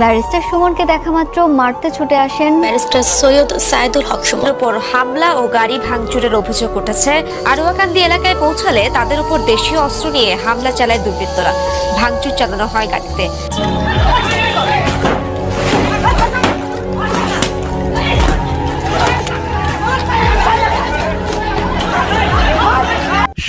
Barrister সুমনকে দেখা মাত্র, মারতে ছুটে আসেন। ব্যারিস্টার সৈয়দ সাইদুল হক সুমনের উপর হামলা ও গাড়ি ভাঙচুরের অভিযোগ উঠেছে। আরুয়াকান্দি এলাকায় পৌঁছালে তাদের উপর দেশীয় অস্ত্র নিয়ে হামলা চালায় দুর্বৃত্তরা। ভাঙচুর চালানো হয় গাড়িতে।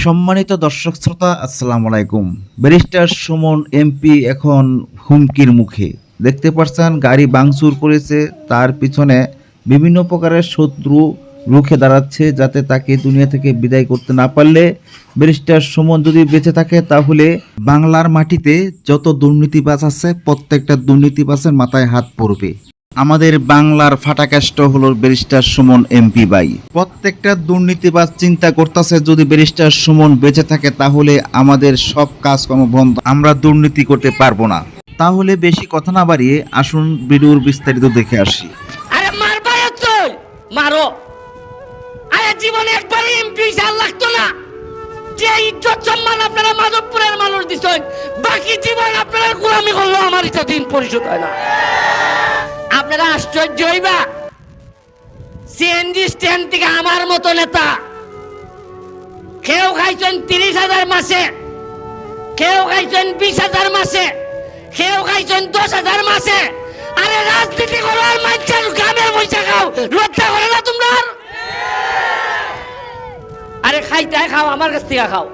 সম্মানিত দর্শক শ্রোতা, আসসালামু আলাইকুম। ব্যারিস্টার সুমন, এমপি, এখন হুমকির মুখে। দেখতে পাচ্ছেন, গাড়ি বাংচুর করেছে, তার পিছনে বিভিন্ন প্রকারের শত্রু রুখে দাঁড়াচ্ছে যাতে তাকে দুনিয়া থেকে বিদায় করতে না পারলে। ব্যারিস্টার সুমন যদি বেঁচে থাকে, তাহলে বাংলার মাটিতে যত দুর্নীতিবাজ আছে, প্রত্যেকটা দুর্নীতিবাজের মাথায় হাত পড়বে। আমাদের বাংলার ফাটাকাষ্ট হলো ব্যারিস্টার সুমন এমপি বাই। প্রত্যেকটা দুর্নীতিবাজ চিন্তা করতেছে, যদি ব্যারিস্টার সুমন বেঁচে থাকে তাহলে আমাদের সব কাজকর্ম বন্ধ। আমরা দুর্নীতি করতে পারব না। তাহলে বেশি কথা না বাড়িয়ে আসুন ভিডিওর বিস্তারিত দেখে আসি। মারো জীবনে একবার এমপি লাগতো না। যে ইজ্জত সম্মান আপনারা মাধবপুরের মানুষ দিছেন, বাকি জীবন আপনারা গোলামি করল আমার ইচ্ছা দিন পরিশোধ হয় না। আপনারা আশ্চর্য হইবা। সিএনজি স্ট্যান্ড থেকে আমার মতো নেতা। কেউ খাইছেন তিরিশ হাজার মাসে। কেউ খাইছেন বিশ হাজার মাসে। কেউ খাইছেন দশ হাজার মাসে। আরে রাজনীতি করো আর মানুষের গ্রামের পয়সা খাও। লজ্জা করে না তোমরা? আরে খাইতে খাও, আমার কাছ থেকে খাও।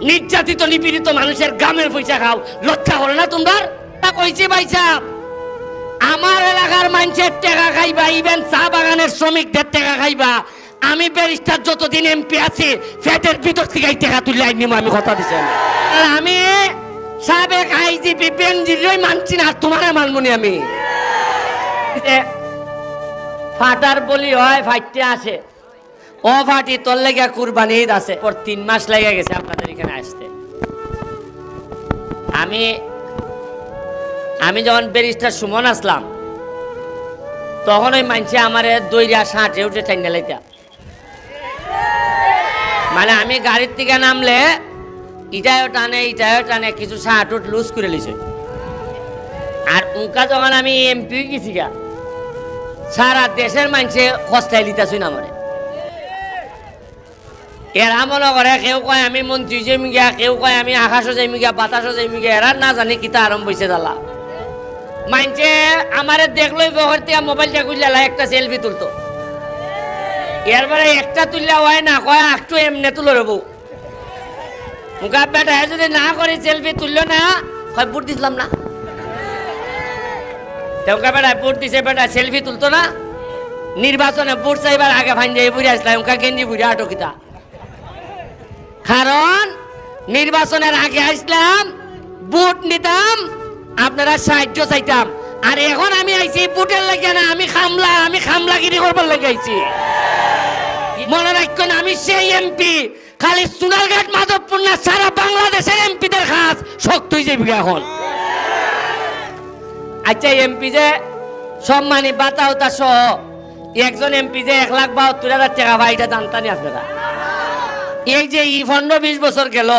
নির্যাতিত, নিপীড়িত মানুষের গ্রামের পয়সা খাও। লজ্জা করে না তোমরা? তা কইছে ভাই সাহেব। আমার এলাকার মানুষের টাকা খাইবা ইভেন চা বাগানের শ্রমিকদের টাকা খাইবা। আমি ব্যারিস্টার যতদিন এমপি আছি ফ্যাটের ভিতর থেকে টাকা তুলে আইনি আমি কথা আর আমি সাবেক আইজিপি বেনজিরই মানছি না তোমারে মানবনি আমি। ফাটার বলি হয় ফাইটতে আসে। ও ফাটি, তোর লেগে কুরবানি ঈদ আছে, পর তিন মাস লেগে গেছে আপনাদের এখানে আসতে। আমি আমি যখন ব্যারিস্টার সুমন আসলাম, তখন ওই মানছে আমার দইরা সাঁটে উঠে ঠান্ডা লাইতা। মানে আমি গাড়ির থেকে নামলে ইটাও টানে ইটাও টানে, কিছু সাঁট উঠ লুজ করে লিছে আর উনকা যখন আমি এমপি গেছি গা, সারা দেশের মানুষে হস্তায় লিতাছুই না মানে এরা মনে করে, কেউ কয় আমি মন্ত্রী যাইমি গিয়া কেউ কয় আমি আকাশও যাইমি গিয়া বাতাসও যাইমি গিয়া এরা না জানি কিতা আরম্ভ হয়েছে দালা মানছে আমারে দেখলোই বহর থেকে মোবাইলটা খুললে একটা সেলফি তুলতো। এরপরে একটা তুললে হয় না, কয় একটু এমনি তুলো রবো মুখা বেটা যদি না করে সেলফি তুললো না, কয় বুট দিছিলাম না। তেমকা বেটা বুট দিছে, বেটা সেলফি তুলতো না। নির্বাচনে বুট চাইবার আগে ভাই যাই বুড়ে আসলাম উনকা গেঞ্জি বুড়ে, আটকিতা। কারণ নির্বাচনের আগে আসলাম, বুট নিতাম আপনারা সাহায্য চাইতাম। আর এখন আমি আইছি বুটের লাগে না, আমি খামলা, আমি খামলাগিরি করবার লাগে আইছি। মনে রাখবেন, আমি সেই এমপি, খালি সোনারঘাট, মাধবপুর না, সারা বাংলাদেশের এমপিদের খাস, শক্ত হয়ে যাবি এখন। আচ্ছা এমপি যে সম্মানী বাতা হতা সহ একজন এমপি যে এক লাখ বাহাত্তর হাজার টাকা এটা জানতানি আপনারা? এই যে ই পনেরো বিশ বছর গেল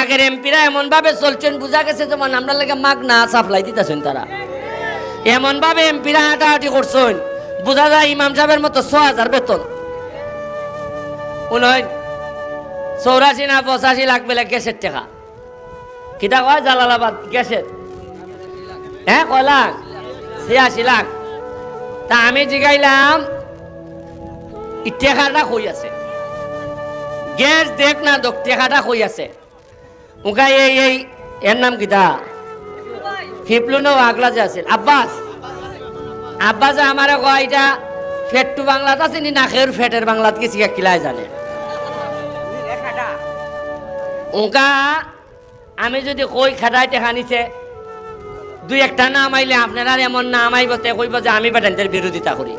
আগের এমপিরা এমন ভাবে চলছেন, বোঝা গেছে যেমন আমরা লাগে মাগ না সাপ্লাই দিতেছেন তারা। এমন ভাবে এমপিরা হাঁটাহাঁটি করছেন, বোঝা যায় ইমাম সাহেবের মতো ছ হাজার বেতন। উনয় চৌরাশি না পঁচাশি লাখ বেলে গ্যাসের টাকা। কিতা কয় জালালাবাদ গ্যাসের? হ্যাঁ কয় লাখ? ছিয়াশি লাখ। তা আমি জিগাইলাম টেকাটা কই আছে? গ্যাস দেখ না দোক, টেকাটা কই আছে? উকা এই এই, এর নাম কিতা ফিপলু নো আগলা যে আছে আব্বাস আব্বাস আমারে কয় এটা ফেটটু বাংলাত আছে নি? নাকের ফেটের বাংলাত কি শিখা কিলাই জানে? উকা আমি যদি কই খাটাই নিছে, দুই একটা নাম আইলে আপনারা এমন নাম আইব, তে কইব যে আমি বেটানদের বিরোধিতা করি।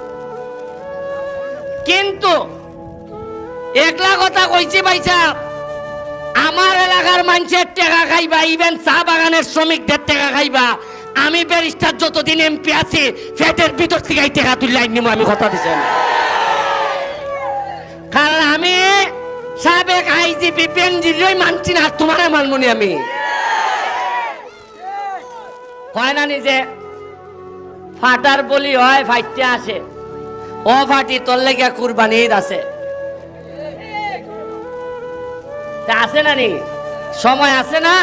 কিন্তু, একলা কথা কইছে ভাইসা আমার এলাকার মানুষের টাকা খাইবা ইভেন চা বাগানের শ্রমিকদের টাকা খাইবা। আমি ব্যারিস্টার যতদিন এমপি আছি ফ্যাটের ভিতর থেকে এই তুলে আইনি আমি কথা দিচ্ছি কারণ আমি সাবেক আইজিপি বেনজিরই মানছি না তোমারে মানমনি আমি। হয় না নিজে? ফাটার বলি হয়, ফাইটে আসে। ও ফাটি, তোর লেগে কুরবানি আছে। তা আছে না নি? সময় আছে না?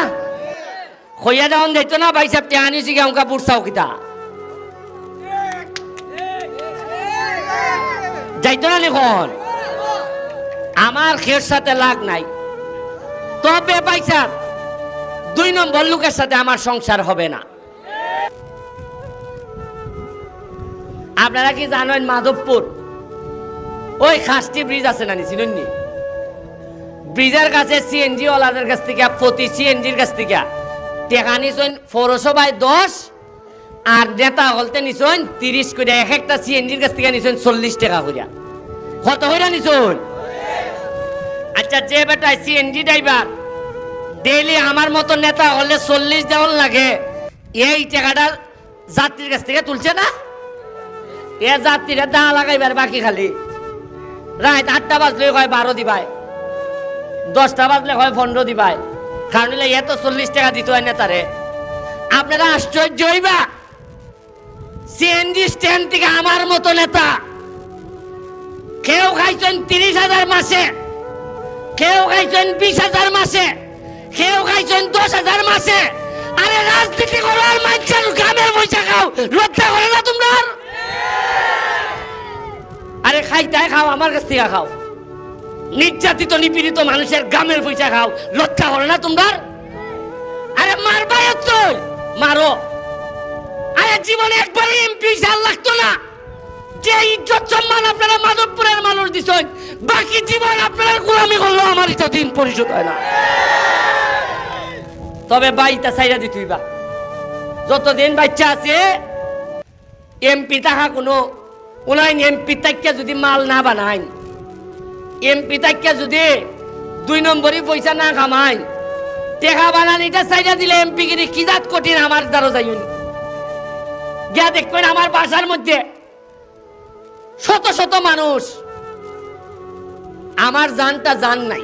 খইয়া যাওন যাইতো না, ভাই সাহেব টেহানি শিখে আমাকে বুড়সাও কিতা যাইতো না নিখন আমার খের সাথে লাগ নাই। তবে ভাই দুই নম্বর লোকের সাথে আমার সংসার হবে না। আপনারা কি জানেন মাধবপুর? ওই খাসটি ব্রিজ আছে না চিনুননি ব্রিজের কাছে সিএনজি ওলাদের কাছ থেকে, প্রতি সিএনজির কাছ থেকে। টেকা নিছেন পৌরসভায় দশ, আর নেতা হলতে নিছেন তিরিশ করে এক একটা সিএনজির কাছ থেকে নিছেন চল্লিশ টাকা করিয়া কত হইরা নিছেন? আচ্ছা যে বেটা সিএনজি ড্রাইভার, ডেইলি আমার মতো নেতা হলে চল্লিশ দেওয়ার লাগে, এই টাকাটা যাত্রীর কাছ থেকে তুলছে না? এ যাত্রীরা দা লাগাইবার বাকি খালি। রাত আটটা বাজলে হয় বারো দিবাই দশটা বাজলে হয় পনেরো দিবাই কারণ এত চল্লিশ টাকা দিতে হয় নেতারে। আপনারা আশ্চর্য হইবা। সিএনজি স্ট্যান্ড থেকে আমার মতো নেতা। কেউ খাইছেন তিরিশ হাজার মাসে। কেউ খাইছেন বিশ হাজার মাসে। কেউ খাইছেন দশ হাজার মাসে। আরে রাজনীতি করার মানুষের গ্রামের পয়সা খাও। লজ্জা করে না তোমরা? আরে খাইতে খাও, আমার কাছ থেকে খাও। নির্যাতিত, নিপীড়িত মানুষের গ্রামের পয়সা খাও। লজ্জা করে না তোমরা? আরে মারবা তো মারো। আরে জীবনে একবারই এমপি সাল লাগতো না। যে ইজ্জত সম্মান আপনারা মাধবপুরের মানুষ দিছেন, বাকি জীবন আপনারা গোলামি করল আমার এটা দিন পরিশোধ হয় না। তবে বাইটা সাইরা দিতুই বা যতদিন বাচ্চা আছে এমপি তাহা কোনো উনাইন এমপি তাইকা যদি মাল না বানাইন এমপি তাইকা যদি দুই নম্বরই পয়সা না কামাইন টেকা বানানিটা সাইডা দিলে এমপি গিরি কি জাত কঠিন আমার দ্বারা যাইন গিয়া দেখবেন আমার বাসার মধ্যে শত শত মানুষ, আমার জানটা জান নাই।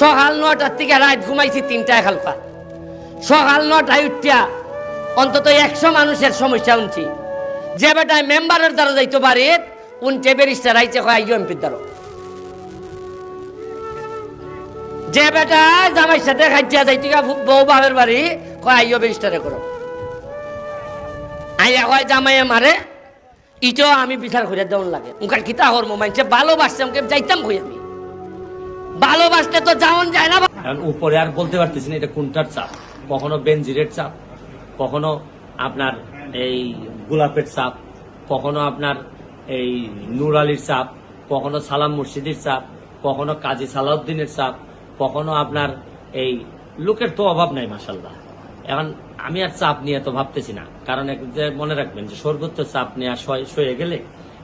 সকাল নটার থেকে রাত ঘুমাইছি তিনটায় খালপা সকাল নটায় উঠিয়া অন্তত একশো মানুষের সমস্যা উনছি যে বেটায় মেম্বারের দ্বারা যাইতে পারে উনটে বেরিস্টার আইছে কয় আইও এমপির দ্বারা। যে বেটা জামাইর সাথে খাইয়া যাইতে বউ বাবের বাড়ি, কয় আইও বেরিস্টারে করো। আইয়া কয়, জামাইয়ে মারে, ইটো আমি বিচার করে দেওয়ার লাগে। উনকার কিতা হরমো মানছে ভালোবাসছে আমাকে যাইতাম কই আমি? ভালোবাসলে তো যাওন যায় না উপরে আর বলতে পারতেছি না, এটা কোনটার চাপ? কখনো বেনজিরের চাপ? কখনো আপনার এই গোলাপের চাপ? কখনো আপনার এই নূর আলীর চাপ? কখনো সালাম মুর্শিদির চাপ? কখনো কাজী সালাউদ্দিনের চাপ? কখনো আপনার এই লোকের তো অভাব নাই মাসাল্লাহ এখন আমি আর চাপ নিয়ে তো ভাবতেছি না। কারণ মনে রাখবেন যে সর্বোচ্চ চাপ নেওয়া সয়ে গেলে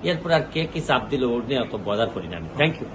এরপর আর কে কি চাপ দিল ওর নিয়ে অত বজার করি না আমি। Thank you